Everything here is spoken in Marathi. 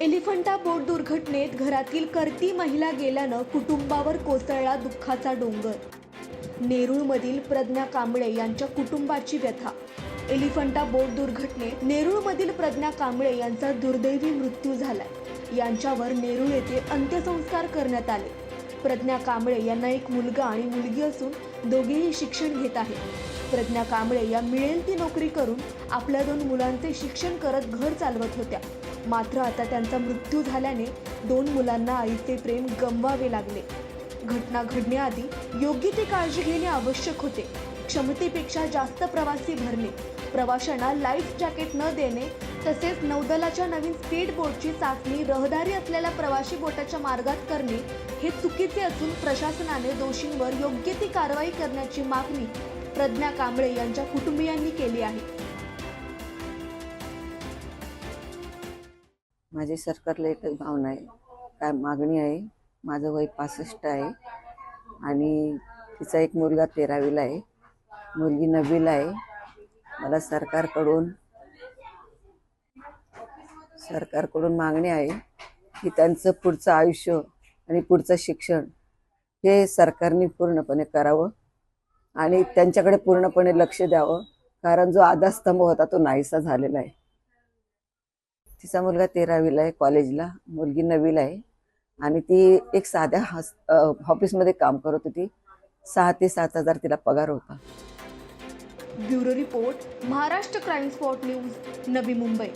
एलिफंटा बोट दुर्घटनेत घरातील करती महिला गेल्यानं कुटुंबावर कोसळला दुःखाचा डोंगर. नेरूळमधील प्रज्ञा कांबळे यांच्या कुटुंबाची व्यथा. एलिफंटा बोट दुर्घटनेत नेरूळमधील प्रज्ञा कांबळे यांचा दुर्दैवी मृत्यू झालाय. यांच्यावर नेरूळ येथे अंत्यसंस्कार करण्यात आले. प्रज्ञा कांबळे यांना एक मुलगा आणि मुलगी असून दोघेही शिक्षण घेत आहेत. प्रज्ञा कांबळे या मिळेल ती नोकरी करून आपल्या दोन मुलांचे शिक्षण करत घर चालवत होत्या. मात्र आता त्यांचा मृत्यू झाल्याने दोन मुलांना आईचे प्रेम गमवावे लागले. घटना घडण्याआधी योग्य ती काळजी घेणे आवश्यक होते. क्षमतेपेक्षा जास्त प्रवासी भरणे प्रवाशांना लाईफ जॅकेट न देणे तसेच नौदलाच्या नवीन स्पीड बोटची चाचणी रहदारी असलेल्या प्रवासी बोटाच्या मार्गात करणे हे चुकीचे असून प्रशासनाने दोषींवर योग्य ती कारवाई करण्याची मागणी प्रज्ञा कांबळे यांच्या कुटुंबियांनी केली आहे. माझी सरकारला एकच भावना आहे. काय मागणी आहे माझं वय पासष्ट आहे आणि तिचा एक मुलगा तेरावीला आहे. मुलगी नववीला आहे. मला सरकारकडून सरकारकडून मागणी आहे की त्यांचं पुढचं आयुष्य आणि पुढचं शिक्षण हे सरकारने पूर्णपणे करावं. आणि त्यांच्याकडे पूर्णपणे लक्ष द्यावं. कारण जो आधारस्तंभ होता तो नाहीसा झालेला आहे. तिचा मुलगा तेरावीला आहे कॉलेजला. मुलगी नवीला आहे. आणि ती एक साध्या हॉस ऑफिसमध्ये काम करत होती. सहा ते सात हजार तिला पगार होता. Bureau report Maharashtra crime spot news Navi Mumbai.